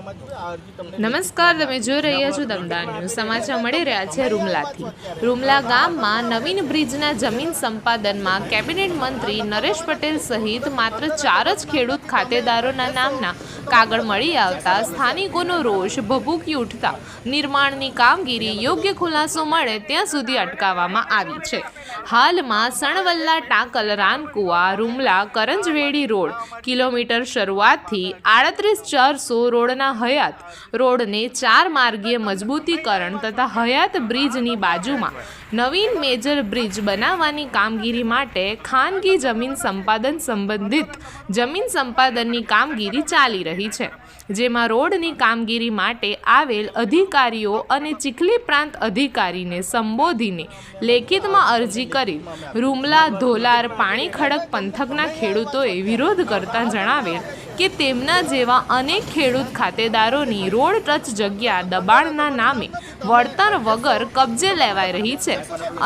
નમસ્કાર, તમે જોઈ રહ્યા છો દમદાર ન્યૂઝ. સમાચાર મળી રહ્યા છે રૂમલાથી. રૂમલા ગામમાં નવીન બ્રિજના જમીન સંપાદનમાં કેબિનેટ મંત્રી નરેશ પટેલ સહિત માત્ર ચાર જ ખેડૂત ખાતેદારોના નામના કાગળ મળી આવતા સ્થાનિકોનો રોષ ભભૂકી ઉઠતા નિર્માણની કામગીરી યોગ્ય ખુલાસો મળે ત્યાં સુધી અટકાવવામાં આવી છે. હાલમાં સણવલ્લા ટાંકલ રાનકુવા રૂમલા કરંજવેડી રોડ કિલોમીટર શરૂઆતથી આડત્રીસ ચારસો રોડના હયાત રોડને ચાર માર્ગીય મજબૂતીકરણ તથા હયાત બ્રિજની બાજુમાં નવીન મેજર બ્રિજ બનાવવાની કામગીરી માટે ખાનગી જમીન સંપાદન સંબંધિત જમીન સંપાદનની કામગીરી ચાલી રહી છે, જેમાં રોડની કામગીરી માટે આવેલ અધિકારીઓ અને ચીખલી પ્રાંત અધિકારીને સંબોધીને લેખિતમાં અરજી કરી રૂમલા, ધોલાર પાણી ખડક પંથકના ખેડૂતોએ વિરોધ કરતા જણાવેલ કે તેમના જેવા અનેક ખેડૂત ખાતેદારોની રોડ ટચ જગ્યા દબાણના નામે વળતર વગર કબજે લેવાઈ રહી છે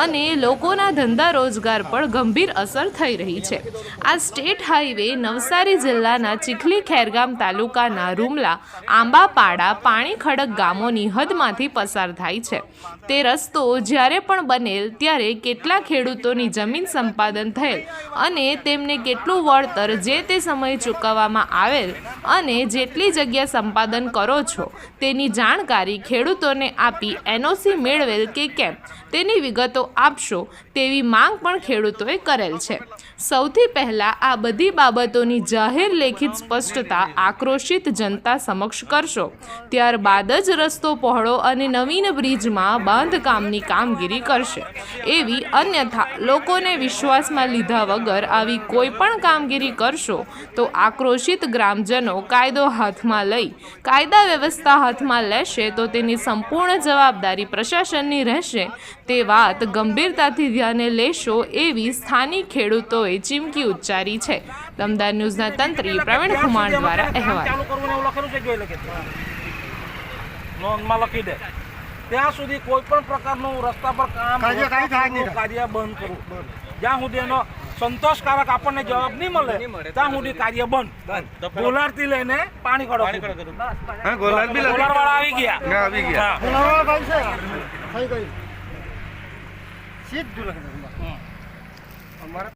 અને લોકોના ધંધા રોજગાર પર ગંભીર અસર થઈ રહી છે. આ સ્ટેટ હાઈવે નવસારી જિલ્લાના ચીખલી ખેરગામ તાલુકાના રૂમલા, આંબાપાડા પાણી ખડક ગામોની હદમાંથી પસાર થાય છે. તે રસ્તો જ્યારે પણ બનેલ ત્યારે કેટલા ખેડૂતોની જમીન સંપાદન થયેલ અને તેમને કેટલું વળતર જે તે સમયે ચૂકવવામાં આવેલ. અને જેટલી જગ્યા સંપાદન કરો છો, તેની જાણકારી ખેડૂતોને આપી એનઓસી મેળવેલ કે કેમ, તેની વિગતો આપશો તેવી માંગ પણ ખેડૂતોએ કરેલ છે. સૌથી પહેલાં આ બધી બાબતોની જાહેર લેખિત સ્પષ્ટતા આક્રોશિત જનતા સમક્ષ કરશો. ત્યારબાદ જ રસ્તો પહોળો અને નવીન બ્રિજમાં બાંધકામની કામગીરી કરશે. એવી અન્યથા લોકોને વિશ્વાસમાં લીધા વગર આવી કોઈ પણ કામગીરી કરશો તો આક્રોશિત ગ્રામજનો કાયદો હાથમાં લઈ, કાયદા વ્યવસ્થા હાથમાં લેશે તો તેની સંપૂર્ણ જવાબદારી પ્રશાસનની રહેશે. તે વાત ગંભીરતાથી ધ્યાને લેશો એવી સ્થાનિક ખેડૂતોએ ચીમકી ઉચ્ચારી છે. દમદાર ન્યૂઝના તંત્રી પ્રવીણ કુમાર દ્વારા અહેવાલ. ચાલુ કરવું લખેલું છે નોંધમાં લખી દે. ત્યાં સુધી કોઈ પણ પ્રકારનું રસ્તા પર કામ કાર્ય બંધ કરવું. જ્યાં સુધી એનો સંતોષકારક આપણને જવાબ નહીં મળે ત્યાં સુધી કાર્ય બંધ. ગોલારથી લઈને પાણી કડો હા બી ગોલાર વાળા આવી ગયા. આવી ગયા. અમારે